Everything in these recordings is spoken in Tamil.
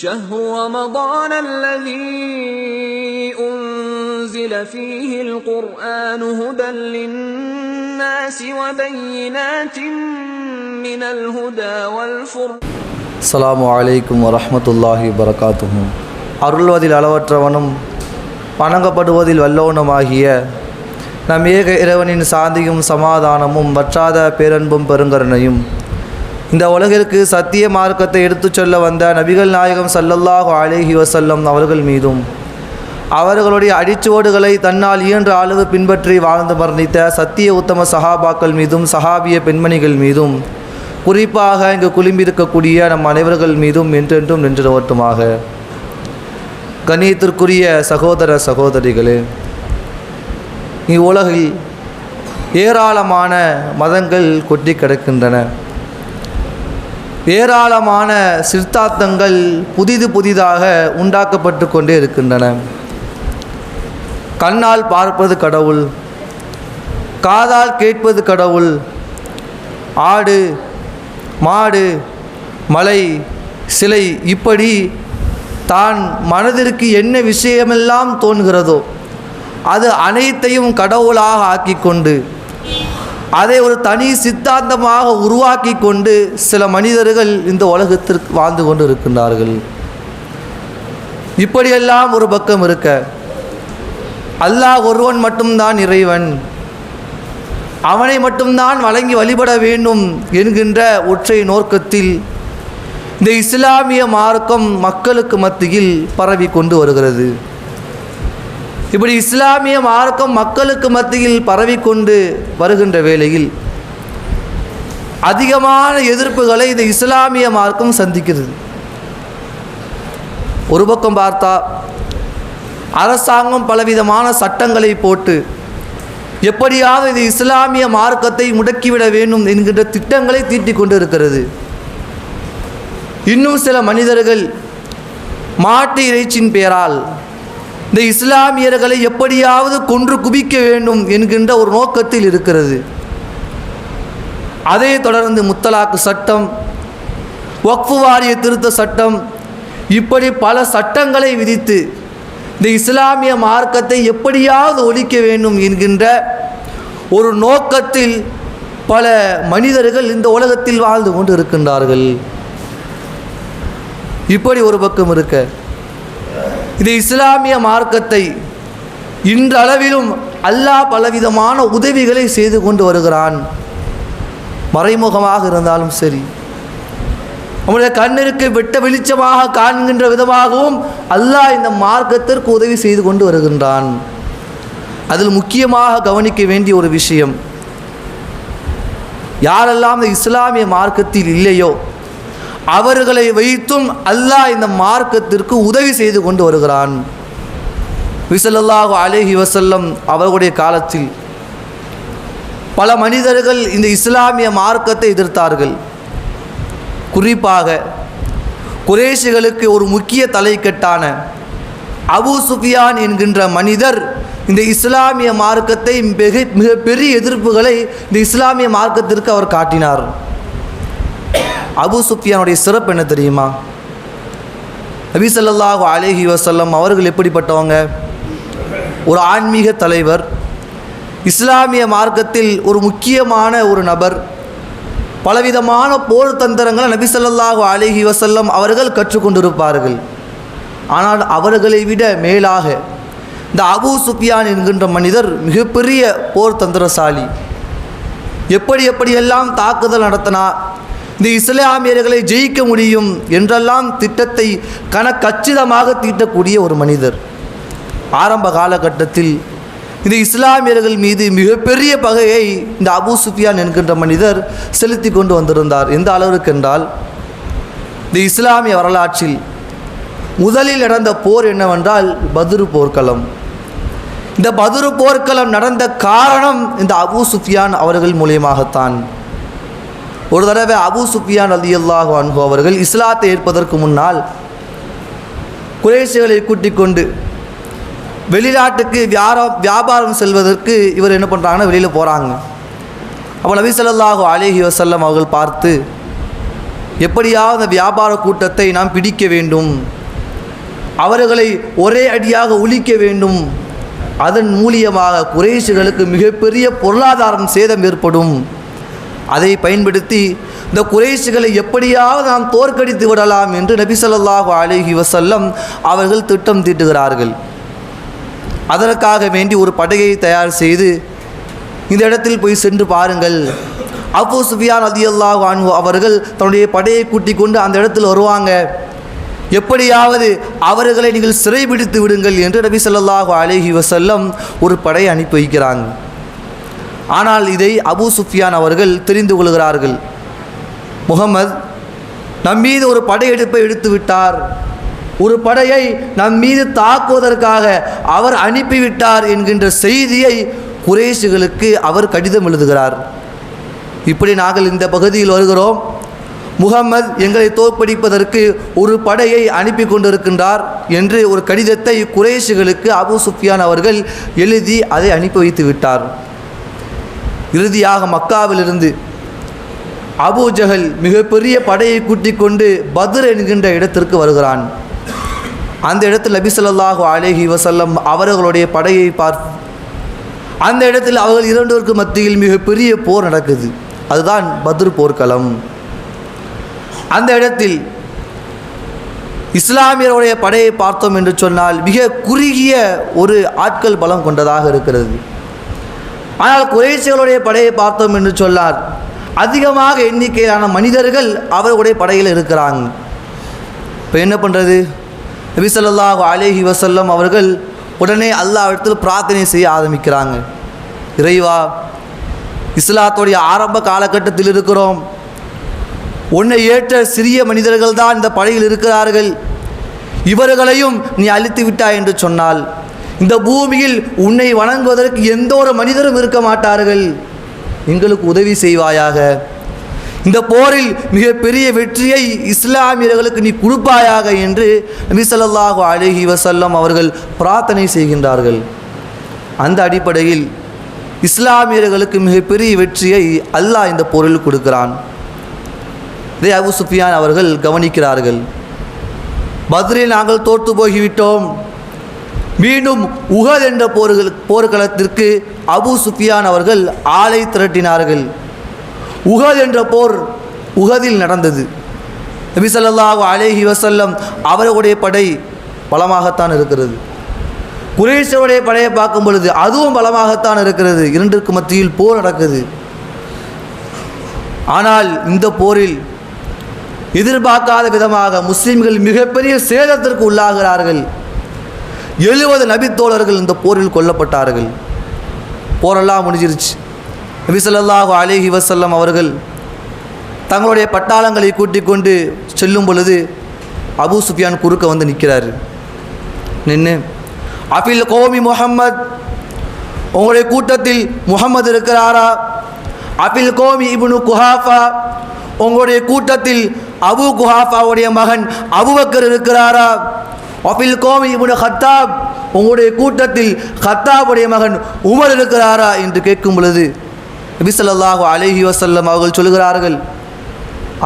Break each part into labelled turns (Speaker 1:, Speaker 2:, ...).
Speaker 1: شهر رمضان الذي أنزل فيه القرآن هدى للناس وبينات من الهدى والفرقان
Speaker 2: அஸ்ஸலாமு அலைக்கும் வரஹ்மத்துல்லாஹி வரகாத்துஹு அருள்வதில் அளவற்றவனும் வணங்கப்படுவதில் வல்லோனுமாகிய நம் ஏக இறைவனின் சாந்தியும் சமாதானமும் வற்றாத பேரன்பும் பெருங்கருணையும் இந்த உலகிற்கு சத்திய மார்க்கத்தை எடுத்துச் சொல்ல வந்த நபிகள் நாயகம் சல்லல்லாஹு அலேஹி வசல்லம் அவர்கள் மீதும் அவர்களுடைய அடிச்சுவோடுகளை தன்னால் இயன்ற அளவு பின்பற்றி வாழ்ந்து மரணித்த சத்திய உத்தம சஹாபாக்கள் மீதும் சஹாபிய பெண்மணிகள் மீதும் குறிப்பாக இங்கு குழும்பியிருக்கக்கூடிய நம் அனைவர்கள் மீதும் என்றென்றும் நின்று கணியத்திற்குரிய சகோதர சகோதரிகளே இவ்வுலகில் ஏராளமான மதங்கள் கொட்டி கிடக்கின்றன. ஏராளமான சித்தாந்தங்கள் புதிது புதிதாக உண்டாக்கப்பட்டு கொண்டே இருக்கின்றன. கண்ணால் பார்ப்பது கடவுள் காதால் கேட்பது கடவுள் ஆடு மாடு மலை சிலை இப்படி தான் மனதிற்கு என்ன விஷயமெல்லாம் தோன்கிறதோ அது அனைத்தையும் கடவுளாக ஆக்கிக்கொண்டு அதை ஒரு தனி சித்தாந்தமாக உருவாக்கி கொண்டு சில மனிதர்கள் இந்த உலகத்திற்கு வாழ்ந்து கொண்டு இருக்கின்றார்கள் இப்படியெல்லாம் ஒரு பக்கம் இருக்க அல்லாஹ் ஒருவன் மட்டும்தான் இறைவன். அவனை மட்டும்தான் வழங்கி வழிபட வேண்டும் என்கின்ற ஒற்றை நோக்கத்தில் இந்த இஸ்லாமிய மார்க்கம் மக்களுக்கு மத்தியில் பரவி கொண்டு வருகிறது. இப்படி இஸ்லாமிய மார்க்கம் மக்களுக்கு மத்தியில் பரவி கொண்டு வருகின்ற வேளையில் அதிகமான எதிர்ப்புகளை இந்த இஸ்லாமிய மார்க்கம் சந்திக்கிறது. ஒரு பக்கம் பார்த்தா அரசாங்கம் பலவிதமான சட்டங்களை போட்டு எப்படியாவது இது இஸ்லாமிய மார்க்கத்தை முடக்கிவிட வேண்டும் என்கின்ற திட்டங்களை தீட்டிக் கொண்டு இருக்கிறது இன்னும் சில மனிதர்கள் மாட்டு இறைச்சியின் பெயரால் இந்த இஸ்லாமியர்களை எப்படியாவது கொன்று குவிக்க வேண்டும் என்கின்ற ஒரு நோக்கத்தில் இருக்கிறது. அதே தொடர்ந்து முத்தலாக்கு சட்டம் வக்ஃபு வாரிய திருத்த சட்டம் இப்படி பல சட்டங்களை விதித்து இந்த இஸ்லாமிய மார்க்கத்தை எப்படியாவது ஒழிக்க வேண்டும் என்கின்ற ஒரு நோக்கத்தில் பல மனிதர்கள் இந்த உலகத்தில் வாழ்ந்து கொண்டு இருக்கின்றார்கள் இப்படி ஒரு பக்கம் இருக்க இது இஸ்லாமிய மார்க்கத்தை இன்றளவிலும் அல்லாஹ் பலவிதமான உதவிகளை செய்து கொண்டு வருகிறான். மறைமுகமாக இருந்தாலும் சரி. நம்முடைய கண்ணிற்கு வெட்ட வெளிச்சமாக காண்கின்ற விதமாகவும் அல்லாஹ் இந்த மார்க்கத்திற்கு உதவி செய்து கொண்டு வருகின்றான். அதில் முக்கியமாக கவனிக்க வேண்டிய ஒரு விஷயம். யாரெல்லாம் இந்த இஸ்லாமிய மார்க்கத்தில் இல்லையோ அவர்களை வைத்தும் அல்லாஹ் இந்த மார்க்கத்திற்கு உதவி செய்து கொண்டு வருகிறான். விசலல்லாஹு அலேஹி வசல்லம் அவர்களுடைய காலத்தில் பல மனிதர்கள் இந்த இஸ்லாமிய மார்க்கத்தை எதிர்த்தார்கள். குறிப்பாக குரேஷிகளுக்கு ஒரு முக்கிய தலைக்கட்டான அபு சுஃபியான் என்கின்ற மனிதர் இந்த இஸ்லாமிய மார்க்கத்தை மிக மிகப்பெரிய எதிர்ப்புகளை இந்த இஸ்லாமிய மார்க்கத்திற்கு அவர் காட்டினார். அபு சுஃபியானுடைய சிறப்பு என்ன தெரியுமா? நபி சொல்லாஹு அலேஹி வசல்லம் அவர்கள் எப்படிப்பட்டவங்க? ஒரு ஆன்மீக தலைவர் இஸ்லாமிய மார்க்கத்தில் ஒரு முக்கியமான ஒரு நபர் பலவிதமான போர் தந்திரங்களை நபி சொல்லாஹு அலேஹி வசல்லம் அவர்கள் கற்றுக்கொண்டிருப்பார்கள். ஆனால் அவர்களை விட மேலாக இந்த அபு சுஃபியான் என்கின்ற மனிதர் மிகப்பெரிய போர் தந்திரசாலி. எப்படி எப்படியெல்லாம் தாக்குதல் நடத்தினா இந்த இஸ்லாமியர்களை ஜெயிக்க முடியும் என்றெல்லாம் திட்டத்தை கணக்கச்சிதமாக தீட்டக்கூடிய ஒரு மனிதர். ஆரம்ப காலகட்டத்தில் இந்த இஸ்லாமியர்கள் மீது மிகப்பெரிய பகையை இந்த அபு சுஃபியான் என்கின்ற மனிதர் செலுத்தி கொண்டு வந்திருந்தார். எந்த அளவிற்கு என்றால் இந்த இஸ்லாமிய வரலாற்றில் முதலில் நடந்த போர் என்னவென்றால் பதுரு போர்க்களம். இந்த பதுரு போர்க்களம் நடந்த காரணம் இந்த அபு சுஃபியான் அவர்கள் மூலியமாகத்தான். ஒரு தடவை அபு சுஃபியான் அலி அல்லாஹு அன்ஹு அவர்கள் இஸ்லாத்தை ஏற்பதற்கு முன்னால் குறைசிகளை கூட்டிக் கொண்டு வெளிநாட்டுக்கு வியாரம் வியாபாரம் செல்வதற்கு இவர் என்ன பண்ணுறாங்கன்னா வெளியில் போகிறாங்க அப்போ நபி சொல்லாஹு அலிஹி வசல்லம் அவர்கள் பார்த்து எப்படியாவது அந்த வியாபார கூட்டத்தை நாம் பிடிக்க வேண்டும். அவர்களை ஒரே அடியாக ஒழிக்க வேண்டும். அதன் மூலியமாக குறைஷிகளுக்கு மிகப்பெரிய பொருளாதாரம் சேதம் ஏற்படும். அதை பயன்படுத்தி இந்த குறைசுகளை எப்படியாவது நாம் தோற்கடித்து விடலாம் என்று நபி சொல்லாஹு அலைஹி வசல்லம் அவர்கள் திட்டம் தீட்டுகிறார்கள். அதற்காக வேண்டி ஒரு படையை தயார் செய்து இந்த இடத்தில் போய் சென்று பாருங்கள். அபு சுஃபியான் அதியல்லாஹ் அன்ஹு அவர்கள் தன்னுடைய படையை கூட்டிக் கொண்டு அந்த இடத்தில் வருவாங்க. எப்படியாவது அவர்களை நீங்கள் சிறைபிடித்து விடுங்கள் என்று நபி சொல்லாஹு அலஹி வசல்லம் ஒரு படையை அனுப்பி வைக்கிறாங்க. ஆனால் இதை அபு சுஃபியான் அவர்கள் தெரிந்து கொள்கிறார்கள். முகமது நம் மீது ஒரு படையெடுப்பை எடுத்து விட்டார் ஒரு படையை நம் மீது தாக்குவதற்காக அவர் அனுப்பிவிட்டார் என்கின்ற செய்தியை குறைசுகளுக்கு அவர் கடிதம் எழுதுகிறார். இப்படி நாங்கள் இந்த பகுதியில் வருகிறோம். முகம்மது எங்களை தோற்கடிப்பதற்கு ஒரு படையை அனுப்பி கொண்டிருக்கின்றார் என்று ஒரு கடிதத்தை குறைசுகளுக்கு அபு சுஃபியான் அவர்கள் எழுதி அதை அனுப்பி வைத்து விட்டார் இறுதியாக மக்காவிலிருந்து அபூ ஜஹல் மிகப்பெரிய படையை கூட்டிக் கொண்டு பத்ர் என்கின்ற இடத்திற்கு வருகிறான். அந்த இடத்தில் நபிசல்லாஹு அலேஹி வசல்லம் அவர்களுடைய படையை பார்த்து அந்த இடத்தில் அவர்கள் இரண்டோருக்கு மத்தியில் மிகப்பெரிய போர் நடக்குது. அதுதான் பத்ர் போர்க்களம். அந்த இடத்தில் இஸ்லாமியருடைய படையை பார்த்தோம் என்று சொன்னால் மிக குறுகிய ஒரு ஆட்கள் பலம் கொண்டதாக இருக்கிறது. ஆனால் குறைசிகளுடைய படையை பார்த்தோம் என்று சொன்னார் அதிகமாக எண்ணிக்கையிலான மனிதர்கள் அவர்களுடைய படையில் இருக்கிறாங்க. இப்போ என்ன பண்ணுறது நபி அலேஹி வசல்லம் அவர்கள் உடனே அல்லாவிடத்தில் பிரார்த்தனை செய்ய ஆரம்பிக்கிறாங்க. இறைவா இஸ்லாத்துடைய ஆரம்ப காலகட்டத்தில் இருக்கிறோம். உன்னை ஏற்ற சிறிய மனிதர்கள் தான் இந்த படையில் இருக்கிறார்கள். இவர்களையும் நீ அழித்து விட்டாய் என்று சொன்னால் இந்த பூமியில் உன்னை வணங்குவதற்கு எந்த ஒரு மனிதரும் இருக்க மாட்டார்கள். எங்களுக்கு உதவி செய்வாயாக. இந்த போரில் மிகப்பெரிய வெற்றியை இஸ்லாமியர்களுக்கு நீ கொடுப்பாயாக என்று நபி சொல்லாஹு அலைஹி வசல்லம் அவர்கள் பிரார்த்தனை செய்கின்றார்கள். அந்த அடிப்படையில் இஸ்லாமியர்களுக்கு மிகப்பெரிய வெற்றியை அல்லாஹ் இந்த போரில் கொடுக்கிறான். இதை அபு சுஃபியான் அவர்கள் கவனிக்கிறார்கள். பத்ரில் நாங்கள் தோற்று போகிவிட்டோம். மீண்டும் உகல் என்ற போர்கள் போர்க்களத்திற்கு அபு சுஃபியான் அவர்கள் ஆளை திரட்டினார்கள். உகல் என்ற போர் உகதில் நடந்தது. நபிசல்லாஹு அலேஹி வசல்லம் அவர்களுடைய படை பலமாகத்தான் இருக்கிறது. குரேஷருடைய படையை பார்க்கும் பொழுது அதுவும் பலமாகத்தான் இருக்கிறது. இரண்டிற்கு மத்தியில் போர் நடக்குது. ஆனால் இந்த போரில் எதிர்பார்க்காத விதமாக முஸ்லீம்கள் மிகப்பெரிய சேதத்திற்கு உள்ளாகிறார்கள். எழுபது நபித்தோழர்கள் இந்த போரில் கொல்லப்பட்டார்கள். போரெல்லாம் முடிஞ்சிருச்சு. நபி ஸல்லல்லாஹு அலைஹி அவர்கள் தங்களுடைய பட்டாளங்களை கூட்டிக் கொண்டு செல்லும் பொழுது அபு சுஃபியான் குறுக்க வந்து நிற்கிறார். நின்று அஃபில் கோமி முகம்மத் உங்களுடைய கூட்டத்தில் முகம்மது இருக்கிறாரா? அபில் கோமி இப்னு குஹாஃபா உங்களுடைய கூட்டத்தில் அபு குஹாஃபாவுடைய மகன் அபுபக்கர் இருக்கிறாரா? அபில் கோமி இப்னு ஹத்தாப் உங்களுடைய கூட்டத்தில் ஹத்தாபுடைய மகன் உமர் இருக்கிறாரா என்று கேட்கும் பொழுது நபி அலஹி வசல்லம் அவர்கள் சொல்கிறார்கள்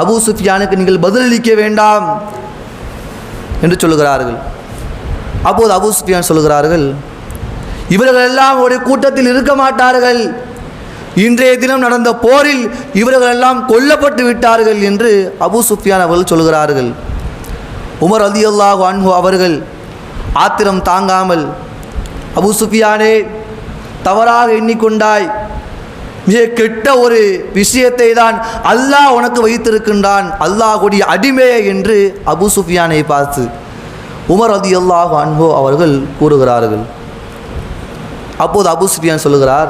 Speaker 2: அபு சுஃபியானுக்கு நீங்கள் பதிலளிக்க வேண்டாம் என்று சொல்லுகிறார்கள் அப்போது அபு சுஃபியான் சொல்கிறார்கள் இவர்கள் எல்லாம் ஒரு கூட்டத்தில் இருக்க மாட்டார்கள். இன்றைய தினம் நடந்த போரில் இவர்கள் எல்லாம் கொல்லப்பட்டு விட்டார்கள் என்று அபு சுஃபியான் அவர்கள் சொல்கிறார்கள். உமர் ரலியல்லாஹு அன்ஹு அவர்கள் ஆத்திரம் தாங்காமல் அபு சுஃபியானே தவறாக எண்ணிக்கொண்டாய். மிக கெட்ட ஒரு விஷயத்தை தான் அல்லாஹ் உனக்கு வைத்திருக்கின்றான். அல்லாஹுடைய அடிமையே என்று அபு சுஃபியானை பார்த்து உமர் அதி அல்லாஹ் அன்போ அவர்கள் கூறுகிறார்கள். அப்போது அபு சுஃபியான் சொல்லுகிறார்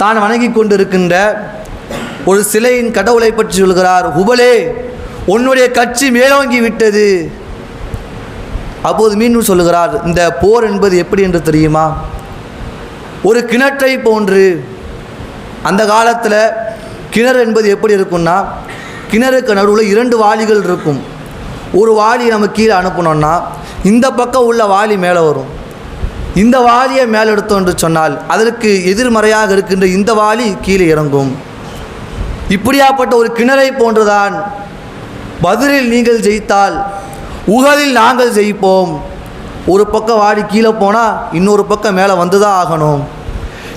Speaker 2: தான் வணங்கி கொண்டிருக்கின்ற ஒரு சிலையின் கடவுளை பற்றி சொல்கிறார். உபலே உன்னுடைய கட்சி மேலோங்கி விட்டது. அப்போது மீண்டும் சொல்லுகிறார் இந்த போர் என்பது எப்படி என்று தெரியுமா? ஒரு கிணற்றை போன்று. அந்த காலத்தில் கிணறு என்பது எப்படி இருக்கும்னா கிணறுக்கு நடுவில் இரண்டு வாளிகள் இருக்கும். ஒரு வாளி நம்ம கீழே அனுப்பணும்னா இந்த பக்கம் உள்ள வாளி மேலே வரும். இந்த வாளியை மேலெடுத்தோம் என்று சொன்னால் அதற்கு எதிர்மறையாக இருக்கின்ற இந்த வாளி கீழே இறங்கும். இப்படியாப்பட்ட ஒரு கிணறை போன்றுதான் பதிலில் நீங்கள் ஜெயித்தால் உகதில் நாங்கள் ஜெயிப்போம். ஒரு பக்கம் வாடி கீழே போனால் இன்னொரு பக்கம் மேலே வந்து தான் ஆகணும்.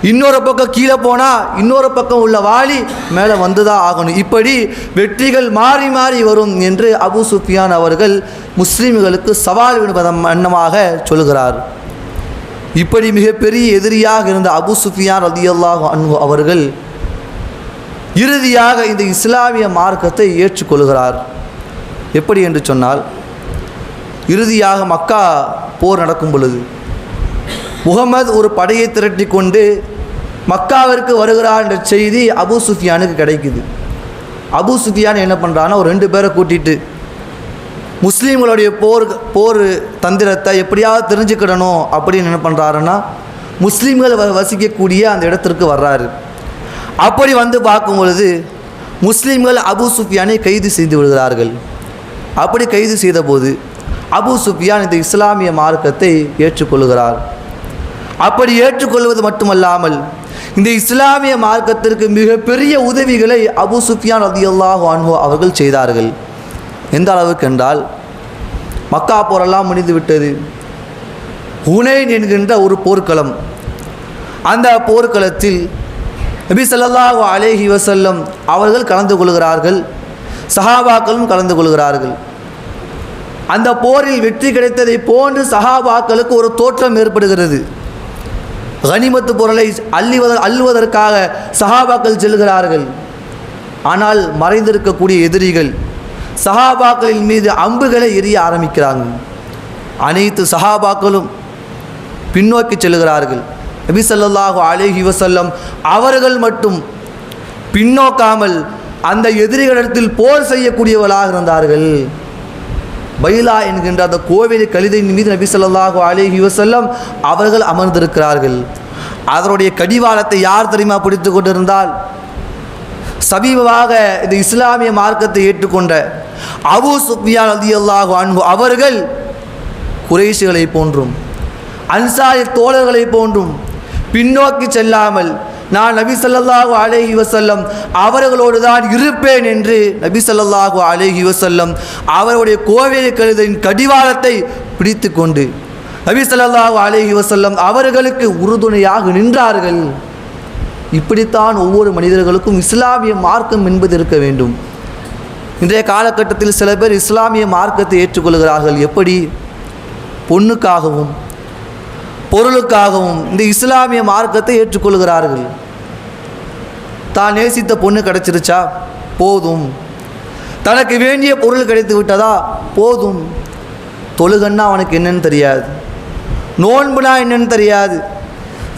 Speaker 2: இன்னொரு பக்கம் கீழே போனால் இன்னொரு பக்கம் உள்ள வாளி மேலே வந்து தான் ஆகணும். இப்படி வெற்றிகள் மாறி மாறி வரும் என்று அபு சுஃபியான் அவர்கள் முஸ்லீம்களுக்கு சவால் விடுவதம் எண்ணமாக சொல்கிறார். இப்படி மிகப்பெரிய எதிரியாக இருந்த அபு சுஃபியான் ரதியல்லாஹ் அன்பு அவர்கள் இறுதியாக இந்த இஸ்லாமிய மார்க்கத்தை ஏற்றுக்கொள்கிறார். எப்படி என்று சொன்னால் இறுதியாக மக்கா போர் நடக்கும் பொழுது முகமது ஒரு படையை திரட்டி கொண்டு மக்காவிற்கு வருகிறார் என்ற செய்தி அபு சுஃபியானுக்கு கிடைக்குது. அபு சுஃபியான் என்ன பண்ணுறான்னா ஒரு ரெண்டு பேரை கூட்டிட்டு முஸ்லீம்களுடைய போர் போர் தந்திரத்தை எப்படியாவது தெரிஞ்சுக்கிடணும் அப்படின்னு என்ன பண்ணுறாருன்னா முஸ்லீம்கள் வ- வசிக்கக்கூடிய அந்த இடத்திற்கு வர்றாரு. அப்படி வந்து பார்க்கும் பொழுது முஸ்லீம்கள் அபு சுஃபியானை கைது செய்து விடுகிறார்கள். அப்படி கைது செய்தபோது அபு சுஃபியான் இந்த இஸ்லாமிய மார்க்கத்தை ஏற்றுக்கொள்கிறார். அப்படி ஏற்றுக்கொள்வது மட்டுமல்லாமல் இந்த இஸ்லாமிய மார்க்கத்திற்கு மிகப்பெரிய உதவிகளை அபு சுஃபியான் ரதியல்லாஹு அன்ஹு அவர்கள் செய்தார்கள். எந்த அளவுக்கு என்றால் மக்கா போரெல்லாம் முடிந்து விட்டது. ஹுனைன் என்கின்ற ஒரு போர்க்களம். அந்த போர்க்களத்தில் நபி சல்லாஹு அலேஹி வசல்லம் அவர்கள் கலந்து கொள்கிறார்கள் சஹாபாக்களும் கலந்து கொள்கிறார்கள். அந்த போரில் வெற்றி கிடைத்ததை போன்று சஹாபாக்களுக்கு ஒரு தோற்றம் ஏற்படுகிறது. கனிமத்து பொருளை அள்ளிவத அள்ளுவதற்காக சஹாபாக்கள் செல்கிறார்கள். ஆனால் மறைந்திருக்கக்கூடிய எதிரிகள் சஹாபாக்களின் மீது அம்புகளை எரிய ஆரம்பிக்கிறாங்க. அனைத்து சஹாபாக்களும் பின்னோக்கி செல்கிறார்கள். நபி ஸல்லல்லாஹு அலைஹி அவர்கள் மட்டும் பின்னோக்காமல் அந்த எதிரிகளிடத்தில் போர் செய்யக்கூடியவர்களாக இருந்தார்கள். பைலா என்கின்ற அந்த கோவில் கழுதையின் மீது நபி சொல்லாஹு அலேஹி வசல்லம் அவர்கள் அமர்ந்திருக்கிறார்கள். அதனுடைய கடிவாளத்தை யார் தெரியுமா பிடித்து கொண்டிருந்தால்? சமீபமாக இந்த இஸ்லாமிய மார்க்கத்தை ஏற்றுக்கொண்ட அபூ சுஃபியான் ரலியல்லாஹு அன்பு அவர்கள் குறைஷிகளை போன்றும் அன்சாரி தோழர்களை போன்றும் பின்னோக்கி செல்லாமல் நான் நபி ஸல்லல்லாஹு அலைஹி வசல்லம் அவர்களோடு தான் இருப்பேன் என்று நபி ஸல்லல்லாஹு அலைஹி வசல்லம் அவருடைய கோவில் கழுதின் கடிவாளத்தை பிடித்து கொண்டு நபி ஸல்லல்லாஹு அலைஹி வசல்லம் அவர்களுக்கு உறுதுணையாக நின்றார்கள். இப்படித்தான் ஒவ்வொரு மனிதர்களுக்கும் இஸ்லாமிய மார்க்கம் என்பது இருக்க வேண்டும். இன்றைய காலகட்டத்தில் சில பேர் இஸ்லாமிய மார்க்கத்தை ஏற்றுக்கொள்கிறார்கள். எப்படி? பொண்ணுக்காகவும் பொருளுக்காகவும் இந்த இஸ்லாமிய மார்க்கத்தை ஏற்றுக்கொள்கிறார்கள். தான் நேசித்த பொண்ணு கிடைச்சிருச்சா? போதும். தனக்கு வேண்டிய பொருள் கிடைத்து விட்டதா? போதும். தொழுகன்னா அவனுக்கு என்னன்னு தெரியாது. நோன்புனா என்னன்னு தெரியாது.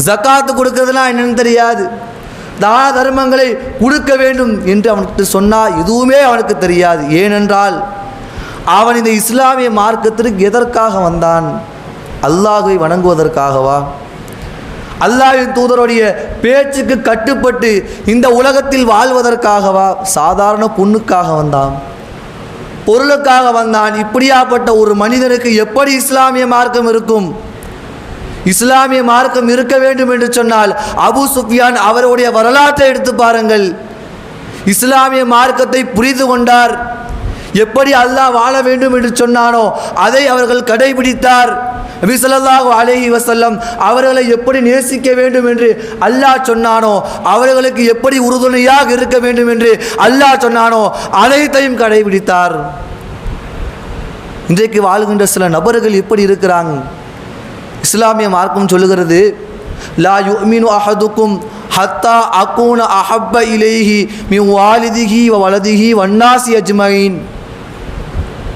Speaker 2: ஜக்காத்து கொடுக்கறதுனா என்னன்னு தெரியாது. தான தர்மங்களை கொடுக்க வேண்டும் என்று அவனுக்கு சொன்னால் எதுவுமே அவனுக்கு தெரியாது. ஏனென்றால் அவன் இந்த இஸ்லாமிய மார்க்கத்திற்கு எதற்காக வந்தான்? அல்லாஹை வணங்குவதற்காகவா? அல்லாஹின் தூதருடைய பேச்சுக்கு கட்டுப்பட்டு இந்த உலகத்தில் வாழ்வதற்காகவா? சாதாரண பொண்ணுக்காக வந்தான். பொருளுக்காக வந்தான். இப்படியாப்பட்ட ஒரு மனிதனுக்கு எப்படி இஸ்லாமிய மார்க்கம் இருக்கும்? இஸ்லாமிய மார்க்கம் இருக்க வேண்டும் என்று சொன்னால் அபு சுஃபியான் அவருடைய வரலாற்றை எடுத்து பாருங்கள். இஸ்லாமிய மார்க்கத்தை புரிந்து கொண்டார். எப்படி அல்லாஹ் வாழ வேண்டும் என்று சொன்னானோ அதை அவர்கள் கடைபிடித்தார். நபி ஸல்லல்லாஹு அலைஹி அவர்களை எப்படி நேசிக்க வேண்டும் என்று அல்லாஹ் சொன்னானோ அவர்களுக்கு எப்படி உறுதுணையாக இருக்க வேண்டும் என்று அல்லாஹ் சொன்னானோ அனைத்தையும் கடைபிடித்தார். இன்றைக்கு வாழ்கின்ற சில நபர்கள் எப்படி இருக்கிறாங்க. இஸ்லாமிய மார்க்கம் சொல்லுகிறது லா யுமினு அஹதுக்கும் ஹத்தா அகூன் அஹப்ப இலேஹி மி வாலிதிஹி வ வண்ணாசி வன்னாசி அஜ்மைன்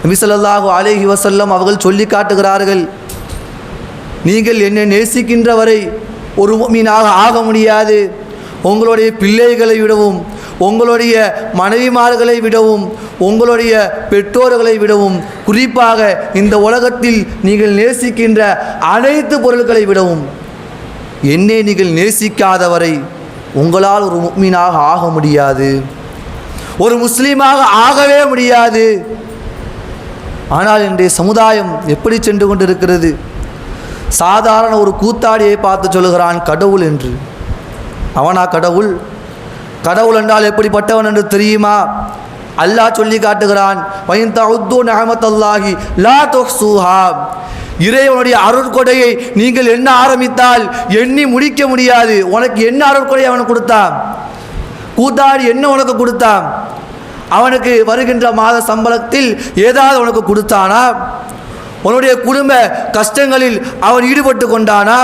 Speaker 2: நபி ஸல்லல்லாஹு அலைஹி அவர்கள் சொல்லி காட்டுகிறார்கள் நீங்கள் என்னை நேசிக்கின்ற வரை ஒரு மீனாக ஆக முடியாது. உங்களுடைய பிள்ளைகளை விடவும் உங்களுடைய மனைவிமார்களை விடவும் உங்களுடைய பெற்றோர்களை விடவும் குறிப்பாக இந்த உலகத்தில் நீங்கள் நேசிக்கின்ற அனைத்து பொருட்களை விடவும் என்னை நீங்கள் நேசிக்காதவரை உங்களால் ஒரு முக்மீனாக ஆக முடியாது. ஒரு முஸ்லீமாக ஆகவே முடியாது. ஆனால் இன்றைய சமுதாயம் எப்படி சென்று கொண்டிருக்கிறது? சாதாரண ஒரு கூத்தாடியை பார்த்து சொல்லுகிறான் கடவுள் என்று. அவனா கடவுள்? கடவுள் என்றால் எப்படிப்பட்டவன் என்று தெரியுமா? அல்லாஹ் சொல்லி காட்டுகிறான் வைன் லா சூஹா இறைவனுடைய அருட்கொடையை நீங்கள் என்ன ஆரம்பித்தால் எண்ணி முடிக்க முடியாது. உனக்கு என்ன அருட்கொடை அவனுக்கு கொடுத்தான்? கூத்தாடி என்ன உனக்கு கொடுத்தான்? அவனுக்கு வருகின்ற மாத சம்பளத்தில் ஏதாவது உனக்கு கொடுத்தானா? உன்னுடைய குடும்ப கஷ்டங்களில் அவன் ஈடுபட்டு கொண்டானா?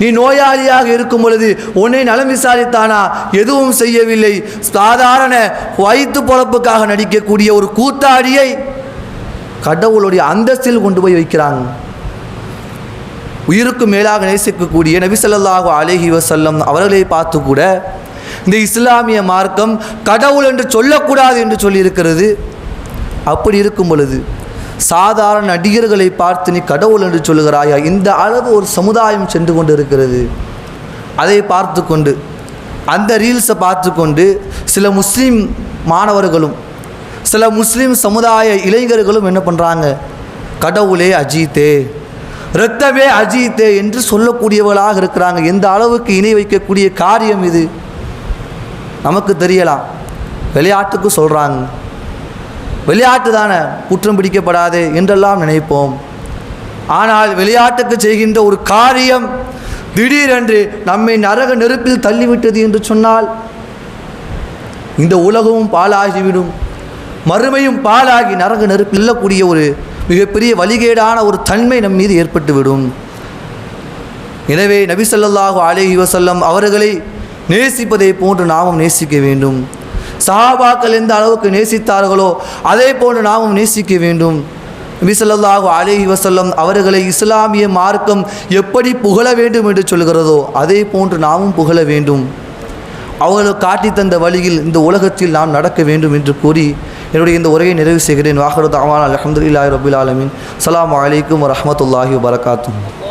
Speaker 2: நீ நோயாளியாக இருக்கும் பொழுது உன்னை நலம் விசாரித்தானா? எதுவும் செய்யவில்லை. சாதாரண வயிற்று பொழப்புக்காக நடிக்கக்கூடிய ஒரு கூத்தாடியை கடவுளுடைய அந்தஸ்தில் கொண்டு போய் வைக்கிறாங்க உயிருக்கு மேலாக நேசிக்கக்கூடிய நபி ஸல்லல்லாஹு வசல்லம் அவர்களை பார்த்து கூட இந்த இஸ்லாமிய மார்க்கம் கடவுள் என்று சொல்லக்கூடாது என்று சொல்லியிருக்கிறது. அப்படி இருக்கும் பொழுது சாதாரண நடிகர்களை பார்த்து நீ கடவுள் என்று சொல்லுகிறாயா? இந்த அளவு ஒரு சமுதாயம் சென்று கொண்டு இருக்கிறது அதை பார்த்து கொண்டு அந்த ரீல்ஸை பார்த்து கொண்டு சில முஸ்லீம் மாணவர்களும் சில முஸ்லீம் சமுதாய இளைஞர்களும் என்ன பண்ணுறாங்க கடவுளே அஜீத்தே இரத்தமே அஜீத்தே என்று சொல்லக்கூடியவர்களாக இருக்கிறாங்க. எந்த அளவுக்கு இணை வைக்கக்கூடிய காரியம் இது? நமக்கு தெரியலாம். விளையாட்டுக்கு சொல்கிறாங்க விளையாட்டு தானே? குற்றம் பிடிக்கப்படாது என்றெல்லாம் நினைப்போம். ஆனால் விளையாட்டுக்கு செய்கின்ற ஒரு காரியம் திடீரென்று நம்மை நரக நெருப்பில் தள்ளிவிட்டது என்று சொன்னால் இந்த உலகமும் பாழாகிவிடும். மறுமையும் பாழாகி நரக நெருப்பில் இல்லக்கூடிய ஒரு மிகப்பெரிய வழிகேடான ஒரு தன்மை நம் மீது ஏற்பட்டுவிடும். எனவே நபி ஸல்லல்லாஹு அலைஹி வஸல்லம் அவர்களை நேசிப்பதை போன்று நாமும் நேசிக்க வேண்டும். சஹாபாக்கள் எந்த அளவுக்கு நேசித்தார்களோ அதே போன்று நாமும் நேசிக்க வேண்டும். நபிசல்லாஹு அலேஹி வசல்லம் அவர்களை இஸ்லாமிய மார்க்கம் எப்படி புகழ வேண்டும் என்று சொல்கிறதோ அதே போன்று நாமும் புகழ வேண்டும். அவர்கள் காட்டி தந்த வழியில் இந்த உலகத்தில் நாம் நடக்க வேண்டும் என்று கூறி என்னுடைய இந்த உரையை நிறைவு செய்கிறேன். வாகரத் தாவான் அலமதுல்லாஹி ரபுல் ஆலமின். அலாம் அலைக்கும் வரமத்துல்லாஹி வபரகாத்துஹு.